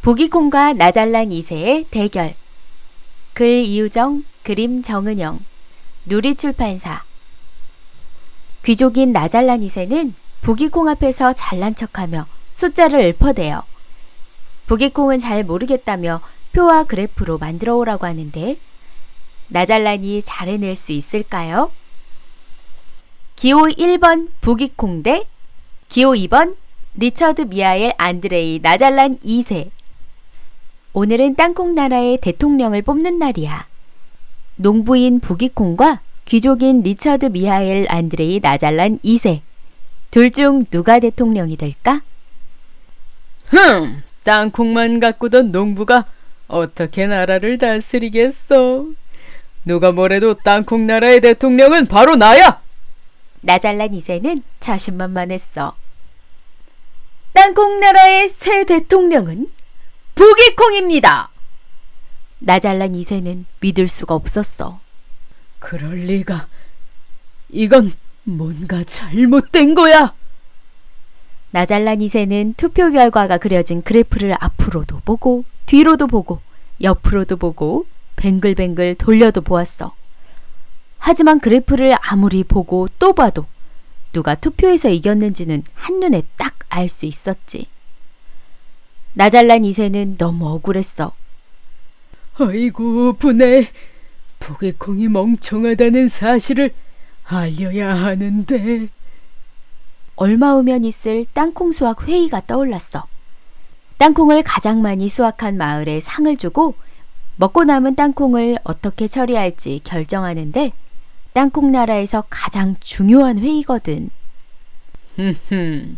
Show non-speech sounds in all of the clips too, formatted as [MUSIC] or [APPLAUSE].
부기콩과 나잘란 2세의 대결. 글 이유정, 그림 정은영, 누리출판사. 귀족인 나잘란 2세는 부기콩 앞에서 잘난 척하며 숫자를 읊어대요. 부기콩은 잘 모르겠다며 표와 그래프로 만들어 오라고 하는데 나잘란이 잘 해낼 수 있을까요? 기호 1번 부기콩 대 기호 2번 리처드 미하엘 안드레이 나잘란 2세. 오늘은 땅콩 나라의 대통령을 뽑는 날이야. 농부인 부기콩과 귀족인 리처드 미하엘 안드레이 나잘란 2세. 둘 중 누가 대통령이 될까? 흠, 땅콩만 가꾸던 농부가 어떻게 나라를 다스리겠어? 누가 뭐래도 땅콩 나라의 대통령은 바로 나야! 나잘란 2세는 자신만만했어. 땅콩 나라의 새 대통령은 부기콩입니다. 나잘란 2세는 믿을 수가 없었어. 그럴 리가. 이건 뭔가 잘못된 거야! 나잘란 2세는 투표 결과가 그려진 그래프를 앞으로도 보고 뒤로도 보고 옆으로도 보고 뱅글뱅글 돌려도 보았어. 하지만 그래프를 아무리 보고 또 봐도 누가 투표에서 이겼는지는 한눈에 딱 알 수 있었지. 나잘란 2세는 너무 억울했어. 아이고, 분해. 부개콩이 멍청하다는 사실을 알려야 하는데. 얼마 후면 있을 땅콩 수확 회의가 떠올랐어. 땅콩을 가장 많이 수확한 마을에 상을 주고 먹고 남은 땅콩을 어떻게 처리할지 결정하는데 땅콩 나라에서 가장 중요한 회의거든. 흠흠.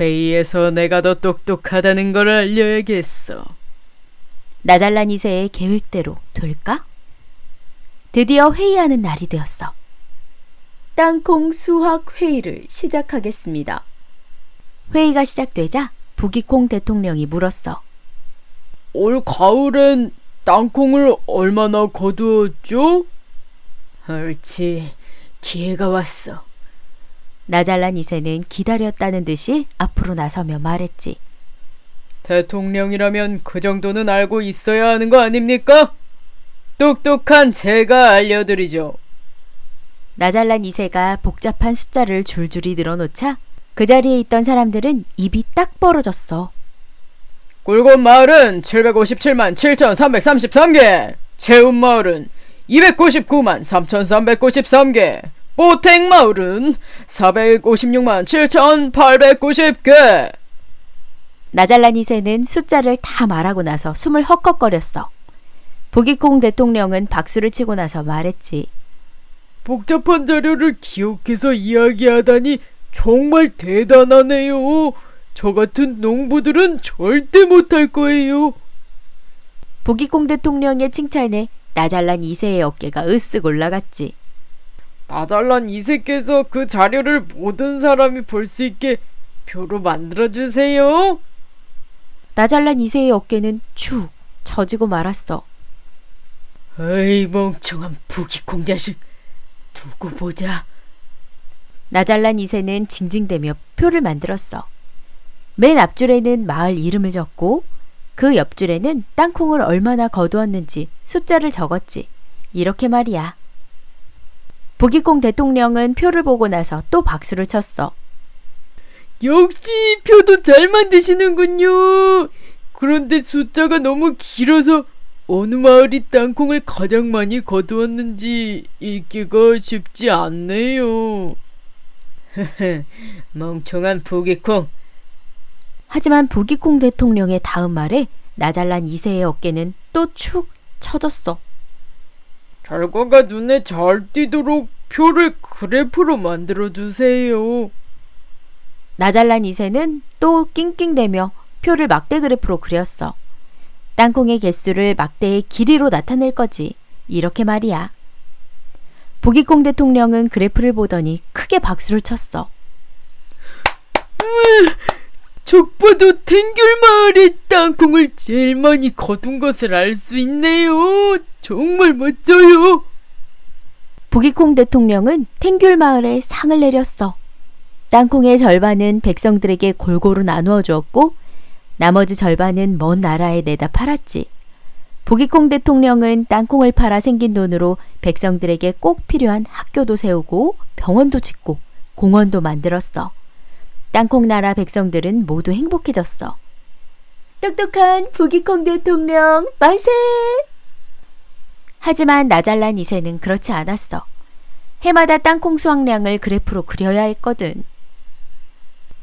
회의에서 내가 더 똑똑하다는 걸 알려야겠어. 나잘란 2세의 계획대로 될까? 드디어 회의하는 날이 되었어. 땅콩 수확 회의를 시작하겠습니다. 회의가 시작되자 부기콩 대통령이 물었어. 올 가을엔 땅콩을 얼마나 거두었죠? 옳지. 기회가 왔어. 나잘란 2세는 기다렸다는 듯이 앞으로 나서며 말했지. 대통령이라면 그 정도는 알고 있어야 하는 거 아닙니까? 똑똑한 제가 알려드리죠. 나잘란 2세가 복잡한 숫자를 줄줄이 늘어놓자 그 자리에 있던 사람들은 입이 딱 벌어졌어. 꿀곤 마을은 757만 7,333개, 채운 마을은 299만 3,393개, 보택 마을은 456만 7,890개. 나잘란 2세는 숫자를 다 말하고 나서 숨을 헉헉거렸어. 부기콩 대통령은 박수를 치고 나서 말했지. 복잡한 자료를 기억해서 이야기하다니 정말 대단하네요. 저 같은 농부들은 절대 못할 거예요. 부기콩 대통령의 칭찬에 나잘란 2세의 어깨가 으쓱 올라갔지. 나잘란 이세께서 그 자료를 모든 사람이 볼 수 있게 표로 만들어주세요. 나잘란 2세의 어깨는 축 처지고 말았어. 에이 멍청한 부기콩 자식. 두고 보자. 나잘란 2세는 징징대며 표를 만들었어. 맨 앞줄에는 마을 이름을 적고 그 옆줄에는 땅콩을 얼마나 거두었는지 숫자를 적었지. 이렇게 말이야. 부기콩 대통령은 표를 보고 나서 또 박수를 쳤어. 역시 표도 잘 만드시는군요. 그런데 숫자가 너무 길어서 어느 마을이 땅콩을 가장 많이 거두었는지 읽기가 쉽지 않네요. [LAUGHS] 멍청한 부기콩. 하지만 부기콩 대통령의 다음 말에 나잘란 2세의 어깨는 또 축 처졌어. 결과가 눈에 잘 띄도록 표를 그래프로 만들어 주세요. 나잘란 2세는 또 낑낑대며 표를 막대 그래프로 그렸어. 땅콩의 개수를 막대의 길이로 나타낼 거지. 이렇게 말이야. 부기콩 대통령은 그래프를 보더니 크게 박수를 쳤어. 족보도 탱귤 마을의 땅콩을 제일 많이 거둔 것을 알 수 있네요. 정말 멋져요. 부기콩 대통령은 탱귤 마을에 상을 내렸어. 땅콩의 절반은 백성들에게 골고루 나누어 주었고 나머지 절반은 먼 나라에 내다 팔았지. 부기콩 대통령은 땅콩을 팔아 생긴 돈으로 백성들에게 꼭 필요한 학교도 세우고 병원도 짓고 공원도 만들었어. 땅콩 나라 백성들은 모두 행복해졌어. 똑똑한 부기콩 대통령 만세! 하지만 나잘란 2세는 그렇지 않았어. 해마다 땅콩 수확량을 그래프로 그려야 했거든.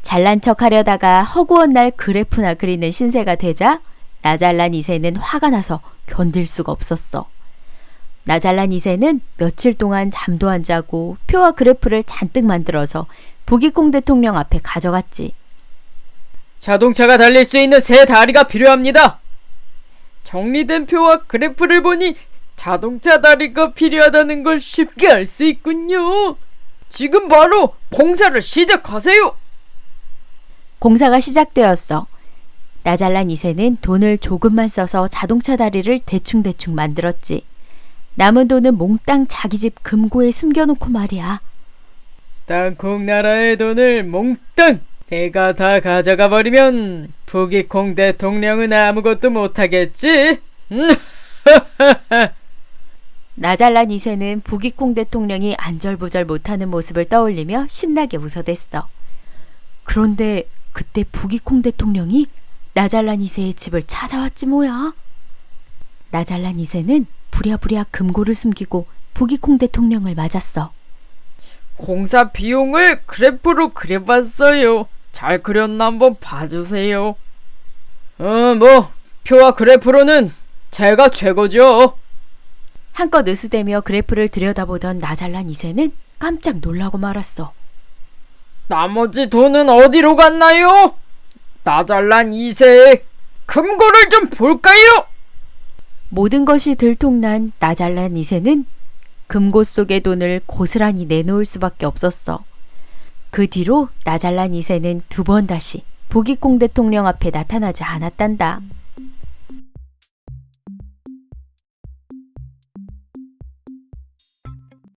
잘난 척 하려다가 허구한 날 그래프나 그리는 신세가 되자 나잘란 2세는 화가 나서 견딜 수가 없었어. 나잘란 2세는 며칠 동안 잠도 안 자고 표와 그래프를 잔뜩 만들어서 부기콩 대통령 앞에 가져갔지. 자동차가 달릴 수 있는 새 다리가 필요합니다. 정리된 표와 그래프를 보니 자동차 다리가 필요하다는 걸 쉽게 알 수 있군요. 지금 바로 공사를 시작하세요. 공사가 시작되었어. 나잘란 2세는 돈을 조금만 써서 자동차 다리를 대충대충 만들었지. 남은 돈은 몽땅 자기 집 금고에 숨겨놓고 말이야. 땅콩 나라의 돈을 몽땅 내가 다 가져가 버리면 부기콩 대통령은 아무것도 못하겠지. [LAUGHS] 음. 나잘란 2세는 부기콩 대통령이 안절부절 못하는 모습을 떠올리며 신나게 웃어댔어. 그런데 그때 부기콩 대통령이 나잘란 2세의 집을 찾아왔지 뭐야. 나잘란 2세는 부랴부랴 금고를 숨기고 부기콩 대통령을 맞았어. 공사 비용을 그래프로 그려봤어요. 잘 그렸나 한번 봐주세요. 어, 뭐 표와 그래프로는 제가 최고죠. 한껏 으스대며 그래프를 들여다보던 나잘란 2세는 깜짝 놀라고 말았어. 나머지 돈은 어디로 갔나요? 나잘난 이세 금고를 좀 볼까요? 모든 것이 들통난 나잘란 2세는 금고 속의 돈을 고스란히 내놓을 수밖에 없었어. 그 뒤로 나잘란 2세는 두 번 다시 부기콩 대통령 앞에 나타나지 않았단다.